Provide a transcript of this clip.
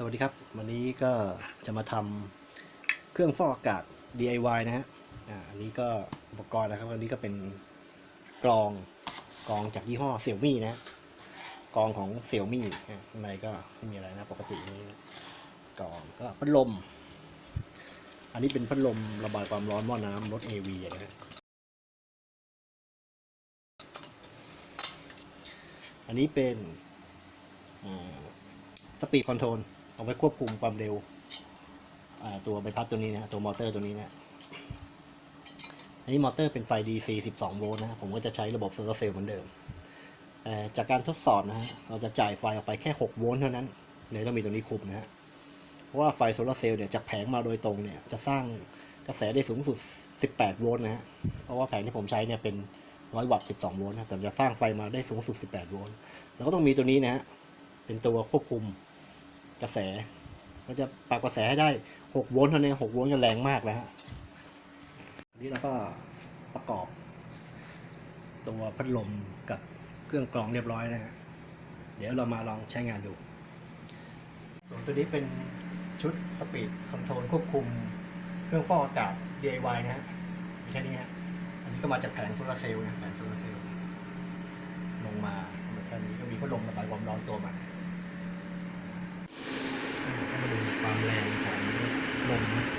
สวัสดีครับ วันนี้ก็จะมาทำเครื่องฟอกอากาศ DIY นะฮะอันนี้ก็อุปกรณ์นะครับอันนี้ก็เป็นกรองกรองจากยี่ห้อเสี่ยวมี่นะกรองของเสี่ยวมี่ข้างในก็ไม่มีอะไรนะปกตินี้กรองก็พัดลม อันนี้เป็นพัดลมระบายความร้อนหม้อน้ำรถ AV นะฮะอันนี้เป็นสปีดคอนโทรล เอาไว้ควบคุมความเร็วตัวใบพัดตัวนี้นะตัวมอเตอร์ตัวนี้นะอันนี้มอเตอร์เป็นไฟ DC 12 โวลต์นะผมก็จะใช้ระบบโซลาร์เซลล์เหมือนเดิมจากการทดสอบนะฮะเราจะจ่ายไฟออกไปแค่ 6 โวลต์เท่านั้นเลยต้องมีตัวนี้คุมนะฮะเพราะว่าไฟโซลาร์เซลล์เนี่ยจากแผงมาโดยตรงเนี่ยจะสร้างกระแสได้สูงสุด 18 โวลต์นะฮะเพราะว่าแผงที่ผมใช้เนี่ยเป็น 100 วัตต์ 12 โวลต์นะแต่จะสร้างไฟมาได้สูงสุด 18 โวลต์แล้วก็ต้องมีตัวนี้นะฮะเป็นตัวควบคุม กระแสก็จะปรับกระแสให้ได้ 6 โวลต์เท่านี้6โวลต์ก็แรงมากแล้วฮะอันนี้เราก็ประกอบ ตัวพัดลมกับเครื่องกรองเรียบร้อยนะฮะเดี๋ยวเรามาลองใช้งานดู ส่วนตัวนี้เป็นชุดสปีดคอนโทรลควบคุมเครื่องฟอกอากาศ DIY นะฮะมีแค่นี้ฮะอันนี้ก็มาจากแผงโซลาร์เซลล์นะแผงโซลาร์เซลล์ลงมาแค่นี้ก็มีพัดลมระบายความร้อนตัวม่ก็มาดูความแรงของลมนะ